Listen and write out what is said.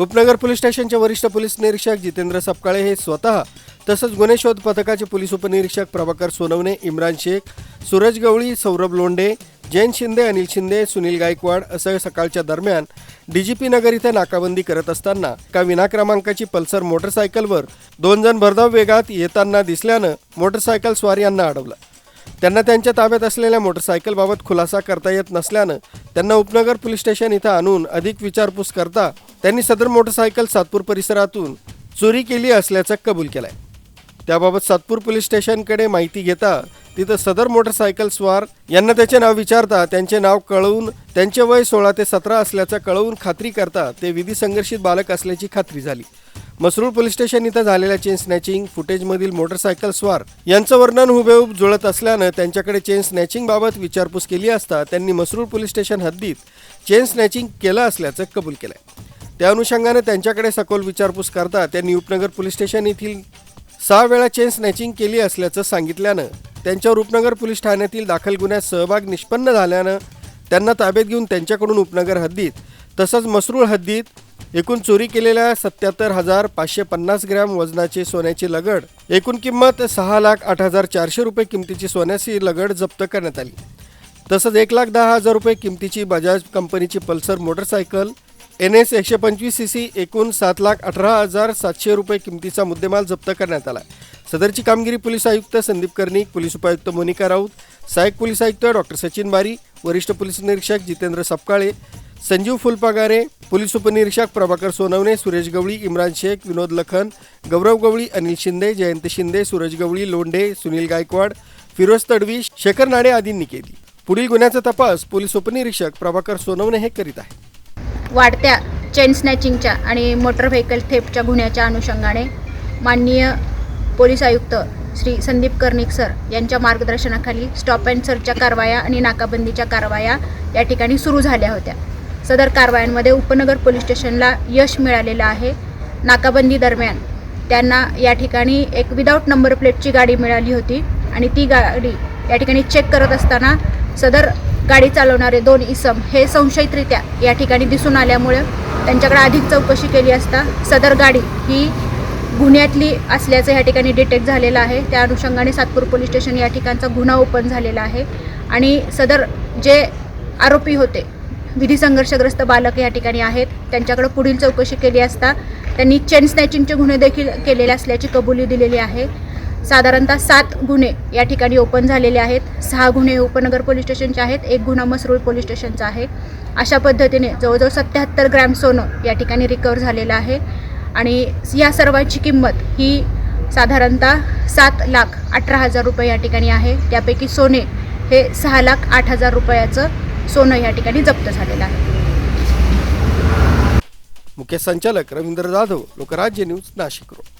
उपनगर पोलीस स्टेशनचे वरिष्ठ पोलीस निरीक्षक जितेंद्र सपकाळे हे स्वतः तसंच गुन्हे शोध पथकाचे पोलीस उपनिरीक्षक प्रभाकर सोनवणे इम्रान शेख सूरज गवळी सौरभ लोंढे जयंत शिंदे अनिल शिंदे सुनील गायकवाड असं सकाळच्या दरम्यान डीजीपी नगर इथे नाकाबंदी करत असताना एका विनाक्रमांकाची पल्सर मोटरसायकलवर दोन जण भरधाव वेगात येताना दिसल्यानं मोटरसायकल स्वार यांना अडवलं. त्यांना त्यांच्या ताब्यात असलेल्या मोटरसायकलबाबत खुलासा करता येत नसल्यानं त्यांना उपनगर पोलीस स्टेशन इथं आणून अधिक विचारपूस करता त्यांनी सदर मोटरसायकल सातपूर परिसरातून चोरी केली असल्याचं कबूल केलंय. त्याबाबत सातपूर पोलीस स्टेशनकडे माहिती घेता तिथं सदर मोटरसायकल स्वार यांना त्याचे नाव विचारता त्यांचे नाव कळवून त्यांचे वय सोळा ते सतरा असल्याचं कळवून खात्री करता ते विधी संघर्षित बालक असल्याची खात्री झाली. मसरूळ पोलीस स्टेशन इथं झालेल्या चेन स्नॅचिंग फुटेजमधील मोटरसायकल स्वार यांचं वर्णन हुबेहूब जुळत असल्यानं त्यांच्याकडे चेन स्नॅचिंग बाबत विचारपूस केली असता त्यांनी मसरूळ पोलीस स्टेशन हद्दीत चेन स्नॅचिंग केलं असल्याचं कबूल केलंय. त्या अनुषंगाने त्यांच्याकडे सखोल विचारपूस करता त्यांनी उपनगर पोलीस स्टेशन येथील सहा वेळा चेन स्नॅचिंग केली असल्याचं सांगितल्यानं त्यांच्यावर उपनगर पोलीस ठाण्यातील दाखल गुन्ह्यात सहभाग निष्पन्न झाल्यानं त्यांना ताब्यात घेऊन त्यांच्याकडून उपनगर हद्दीत तसंच मसरूळ हद्दीत एकूण चोरी केलेल्या सत्याहत्तर हजार पाचशे पन्नास ग्रॅम वजनाचे सोन्याची लगड एकूण किंमत सहा लाख आठ हजार चारशे रुपये किमतीची सोन्याची लगड जप्त करण्यात आली. तसंच एक लाख दहा हजार रुपये किमतीची बजाज कंपनीची पल्सर मोटरसायकल एन एस एकशे पंचवीस सी सी एकूण सात लाख अठरा हजार सातशे रुपये किमतीचा मुद्देमाल जप्त करण्यात आला. सदरची कामगिरी पोलीस आयुक्त संदीप कर्णिक पोलीस उपायुक्त मोनिका राऊत सहाय्यक पोलीस आयुक्त डॉक्टर सचिन बारी वरिष्ठ पोलीस निरीक्षक जितेंद्र सपकाळे संजीव फुलपागारे पोलीस उपनिरीक्षक प्रभाकर सोनवणे सुरेश गवळी इम्रान शेख विनोद लखन गौरव गवळी अनिल शिंदे जयंत शिंदे सूरज गवळी लोंढे सुनील गायकवाड फिरोज तडवी शेखर नाडे आदींनी केली पुढील गुन्ह्याचा तपास पोलीस उपनिरीक्षक प्रभाकर सोनवणे हे करीत आहे वाढत्या चेन स्नॅचिंगच्या आणि मोटर व्हेकल थेपच्या गुन्ह्याच्या अनुषंगाने माननीय पोलीस आयुक्त श्री संदीप कर्णिक सर यांच्या मार्गदर्शनाखाली स्टॉप अँड सर्चच्या कारवाया आणि नाकाबंदीच्या कारवाया या ठिकाणी सुरू झाल्या होत्या. सदर कारवायांमध्ये उपनगर पोलीस स्टेशनला यश मिळालेलं आहे. नाकाबंदी दरम्यान त्यांना या ठिकाणी एक विदाऊट नंबर प्लेटची गाडी मिळाली होती आणि ती गाडी या ठिकाणी चेक करत असताना सदर गाडी चालवणारे दोन इसम हे संशयितरित्या या ठिकाणी दिसून आल्यामुळे त्यांच्याकडे अधिक चौकशी केली असता सदर गाडी ही गुन्ह्यातली असल्याचं या ठिकाणी डिटेक्ट झालेलं आहे. त्या अनुषंगाने सातपूर पोलीस स्टेशन या ठिकाणचा गुन्हा ओपन झालेला आहे आणि सदर जे आरोपी होते विधी संघर्षग्रस्त बालक या ठिकाणी आहेत. त्यांच्याकडे पुढील चौकशी केली असता त्यांनी चेन स्नॅचिंगचे गुन्हे देखील केलेले असल्याची कबुली दिलेली आहे. साधारणतः सात गुन्हे या ठिकाणी ओपन झालेले आहेत. सहा गुन्हे उपनगर पोलीस स्टेशनचे आहेत. एक गुन्हा मसरूळ पोलीस स्टेशनचा आहे. अशा पद्धतीने जवळजवळ सत्याहत्तर ग्रॅम सोनं या ठिकाणी रिकवर झालेलं आहे. आणि या सर्वांची किंमत ही साधारणतः सात लाख अठरा हजार रुपये या ठिकाणी आहे. त्यापैकी सोने हे सहा लाख आठ हजार रुपयाचं सोनं या ठिकाणी जप्त झालेलं आहे. मुख्य संचालक रवींद्र जाधव लोकराज्य न्यूज नाशिक रोड